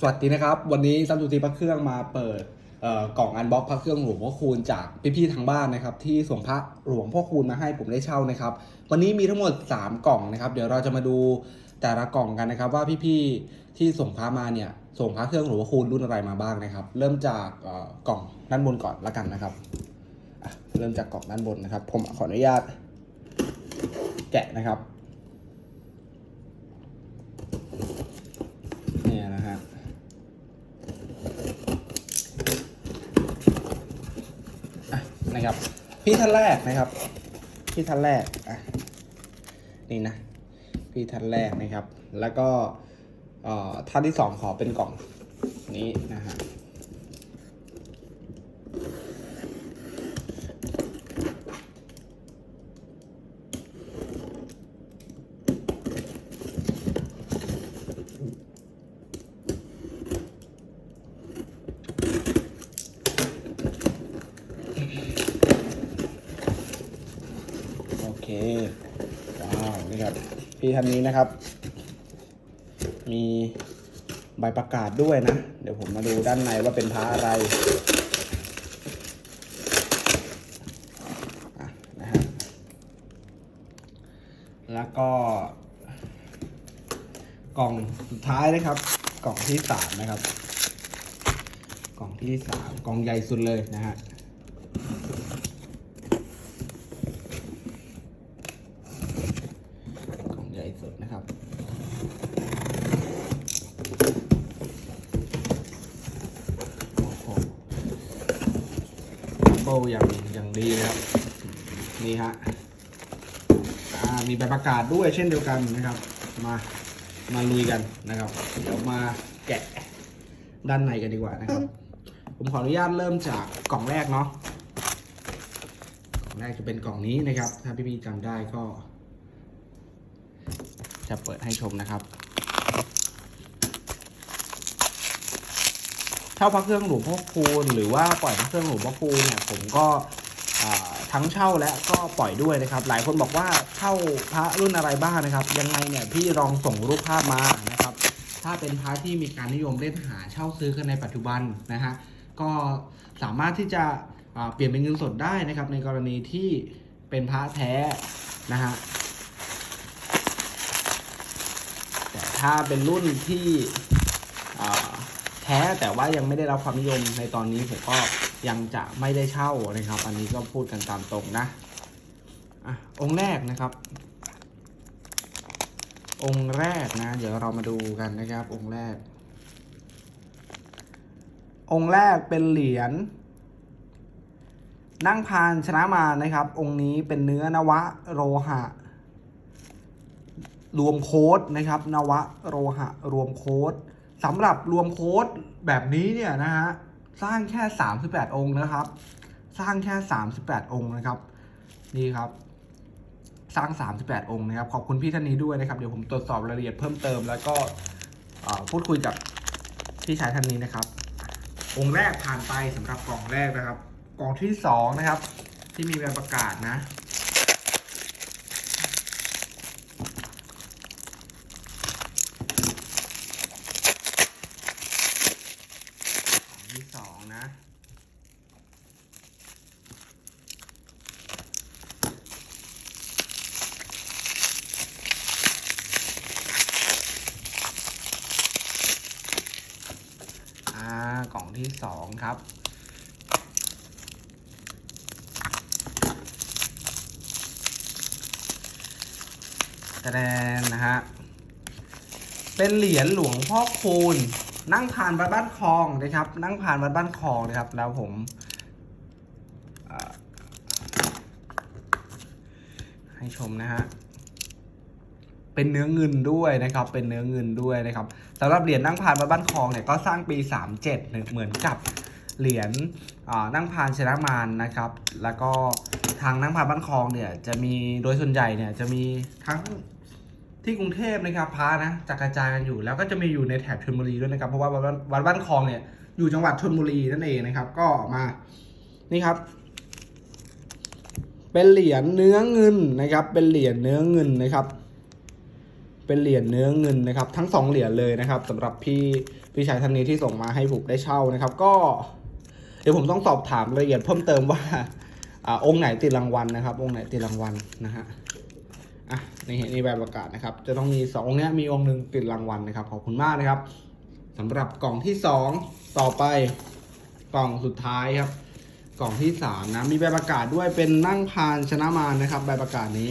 สวัสดีนะครับ วันนี้ซัมซุงทีพระเครื่องมาเปิดกล่องอันบ็อกพระเครื่องหลวงพ่อคูณจากพี่ๆทางบ้านนะครับ ที่ส่งพระหลวงพ่อคูณมาให้ผมได้เช่านะครับ วันนี้มีทั้งหมด 3 กล่องนะครับ เดี๋ยวเราจะมาดูแต่ละกล่องกันนะครับ ว่าพี่ๆที่ส่งพระมาเนี่ยส่งพระเครื่องหลวงพ่อคูณรุ่นอะไรมาบ้างนะครับ เริ่มจากกล่องด้านบนก่อนละกันนะครับเริ่มจากกล่องด้านบนนะครับ ผมขออนุญาตแกะนะครับ เนี่ยนะฮะ อะ นะครับ พี่ท่านแรกนะครับ พี่ท่านแรกอะนี่นะ พี่ท่านแรกนะครับ แล้วก็เอ่อท่านที่สองขอเป็นกล่องนี้นะฮะ โอเค ว้าว นี่ครับ พี่ ท่านนี้นะครับ มีใบประกาศด้วยนะ เดี๋ยวผมมาดูด้านในว่าเป็นพระอะไรนะฮะแล้วก็ กล่องสุดท้ายนะครับ กล่องที่สามนะครับ กล่องที่สามกล่องใหญ่สุดเลยนะฮะ กล่องใหญ่สุดนะครับ โอ้โห โบอย่างอย่างดีนะครับ นี่ฮะมีใบประกาศด้วยเช่นเดียวกันนะครับ มามาลุยกันนะครับ เดี๋ยวมาแกะด้านในกันดีกว่านะครับ ผมขออนุญาตเริ่มจากกล่องแรกเนาะกล่องแรกจะเป็นกล่องนี้นะครับ ถ้าพี่ๆจำได้ก็ จะเปิดให้ชมนะครับ เช่าพระเครื่องหลวงพ่อคูณหรือว่าปล่อยพระเครื่องหลวงพ่อคูณเนี่ยผมก็ทั้งเช่าและก็ปล่อยด้วยนะครับ หลายคนบอกว่าเช่าพระรุ่นอะไรบ้างนะครับ ยังไงเนี่ยพี่ลองส่งรูปภาพมานะครับ ถ้าเป็นพระที่มีการนิยมเล่นหาเช่าซื้อกันในปัจจุบันนะฮะก็สามารถที่จะเปลี่ยนเป็นเงินสดได้นะครับ ในกรณีที่เป็นพระแท้นะฮะแต่ถ้าเป็นรุ่นที่ ท้แต่ว่ายังไม่ได้รับความนิยมในตอนนี้ผมก็ยังจะไม่ได้เช่านะครับ อันนี้ก็พูดกันตามตรงนะอะองค์แรกนะครับ องค์แรกนะ เดี๋ยวเรามาดูกันนะครับ องค์แรก องค์แรกเป็นเหรียญนั่งพานชนะมานะครับ องค์นี้เป็นเนื้อนวะโรหะ รวมโค้ดนะครับ นวะโรหะ รวมโค้ด สำหรับรวมโค้ดแบบนี้เนี่ยนะฮะสร้างแค่ 38 องค์นะครับ สร้างแค่ 38 องค์นะครับ นี่ครับ สร้าง 38 องค์นะครับ ขอบคุณพี่ท่านนี้ด้วยนะครับ เดี๋ยวผมตรวจสอบรายละเอียดเพิ่มเติม แล้วก็พูดคุยกับพี่ชายท่านนี้นะครับ องค์แรกผ่านไปสำหรับกล่องแรกนะครับ กล่องที่สองนะครับ ที่มีใบประกาศนะ ของที่สองนะ อ่ากล่อง ที่สองครับแสดงนะฮะ เป็นเหรียญหลวงพ่อคูณ นั่งผ่านวัดบ้านคลองนะครับ นั่งผ่านวัดบ้านคลองนะครับ แล้วผมให้ชมนะฮะ เป็นเนื้อเงินด้วยนะครับ เป็นเนื้อเงินด้วยนะครับสำหรับเหรียญนั่งพานวัดบ้านคลองเนี่ยก็สร้างปี 37 เหมือนกับเหรียญนั่งพานชนะมารนะครับ แล้วก็ทางนั่งพานบ้านคลองเนี่ยจะมีโดยส่วนใหญ่เนี่ยจะมีทั้งที่กรุงเทพนะครับพานะจะกระจายกันอยู่ แล้วก็จะมีอยู่ในแถบชลบุรีด้วยนะครับ เพราะว่าวัดบ้านคลองเนี่ยอยู่จังหวัดชลบุรีนั่นเองนะครับ ก็มานี่ครับ เป็นเหรียญเนื้อเงินนะครับ เป็นเหรียญเนื้อเงินนะครับ เป็นเหรียญเนื้อเงินนะครับทั้งสองเหรียญเลยนะครับสำหรับพี่พี่ชายท่านนี้ที่ส่งมาให้ผมได้เช่านะครับ ก็ เดี๋ยวผมต้องสอบถามรายละเอียดเพิ่มเติมว่าอ่าองค์ไหนติดรางวัลนะครับ องค์ไหนติดรางวัลนะฮะอะในเห็นในใบประกาศนะครับ จะต้องมีสององค์เนี้ยมีองค์หนึ่งติดรางวัลนะครับขอบคุณมากนะครับสำหรับกล่องที่สองต่อไปกล่องสุดท้ายครับ กล่องที่สามนะมีใบประกาศด้วยเป็นนั่งพานชนะมารนะครับ ใบประกาศนี้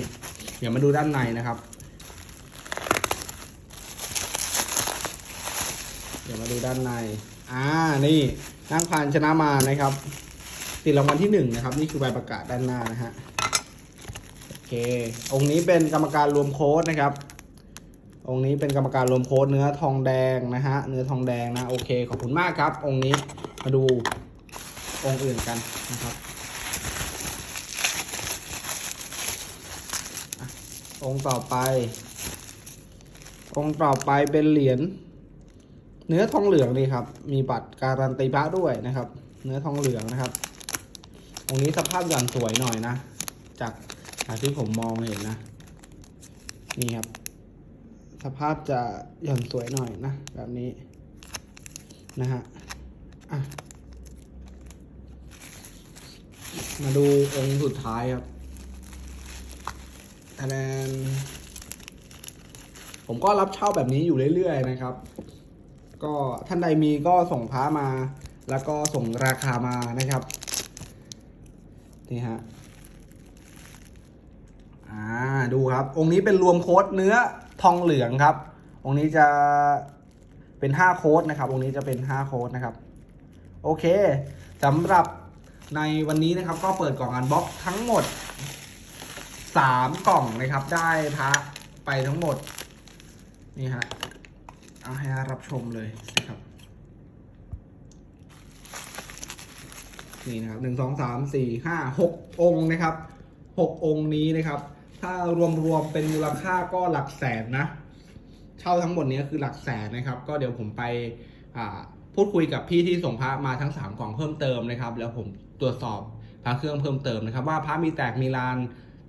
เดี๋ยวมาดูด้านในนะครับ เดี๋ยวมาดูด้านใน อ่า นี่นั่งพานชนะมานะครับ ติดรางวัลที่หนึ่งนะครับ นี่คือใบประกาศด้านหน้านะฮะ โอเค องค์นี้เป็นกรรมการรวมโค้ดนะครับ องค์นี้เป็นกรรมการรวมโค้ดเนื้อทองแดงนะฮะ เนื้อทองแดงนะ โอเค ขอบคุณมากครับ องค์นี้ มาดูองค์อื่นกันนะครับ องค์ต่อไป องค์ต่อไปเป็นเหรียญ เนื้อทองเหลืองนี่ครับ มีบัตรการันตีพระด้วยนะครับ เนื้อทองเหลืองนะครับองนี้สภาพหย่อนสวยหน่อยนะ จากจากที่ผมมองเห็นนะ นี่ครับ สภาพจะหย่อนสวยหน่อยนะ แบบนี้นะฮะอะมาดูองค์สุดท้ายครับคะแนนผมก็รับเช่าแบบนี้อยู่เรื่อยๆนะครับ ก็ท่านใดมีก็ส่งพระมา แล้วก็ส่งราคามานะครับนี่ฮะอ่าดูครับ องค์นี้เป็นรวมโค้ดเนื้อทองเหลืองครับ องค์นี้จะเป็นห้าโค้ดนะครับ องค์นี้จะเป็นห้าโค้ดนะครับ โอเคสำหรับในวันนี้นะครับ ก็เปิดกล่องอันบ็อกทั้งหมดสามกล่องนะครับ ได้พระไปทั้งหมด นี่ฮะ เอาให้รับชมเลยนะครับนี่นะครับหนึ่งสองสามสี่ห้าหกองค์นะครับหกองค์นี้นะครับ ถ้ารวมๆเป็นมูลค่าก็หลักแสนนะ เช่าทั้งหมดนี้คือหลักแสนนะครับ ก็เดี๋ยวผมไปพูดคุยกับพี่ที่ส่งพระมาทั้ง 3 กล่องเพิ่มเติมนะครับ แล้วผมตรวจสอบพระเครื่องเพิ่มเติมนะครับ ว่าพระมีแตกมีลาน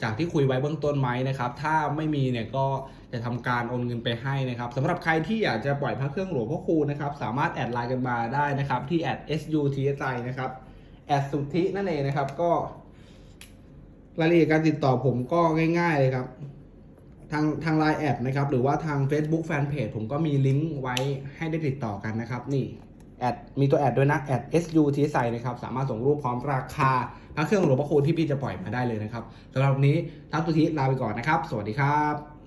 จากที่คุยไว้เบื้องต้นไหมนะครับถ้าไม่มีเนี่ยก็จะทำการโอนเงินไปให้นะครับสำหรับใครที่อยากจะปล่อยพระเครื่องหลวงพ่อคูณนะครับสามารถแอดไลน์กันมาได้นะครับที่แอด SUTSI นะครับแอดสุทธินั่นเองนะครับก็รายละเอียดการติดต่อผมก็ง่าย ๆเลยครับ ทางทางไลน์แอดนะครับ หรือว่าทาง Facebook Fanpage ผมก็มีลิงก์ไว้ให้ได้ติดต่อกันนะครับ นี่แอดมีตัวแอดด้วยนะแอด SU ทีใส่นะครับ สามารถส่งรูปพร้อมราคา พระเครื่องหลวงพระคูณที่พี่จะปล่อยมาได้เลยนะครับสำหรับวันนี้ทัพสุธิลาไปก่อนนะครับ สวัสดีครับ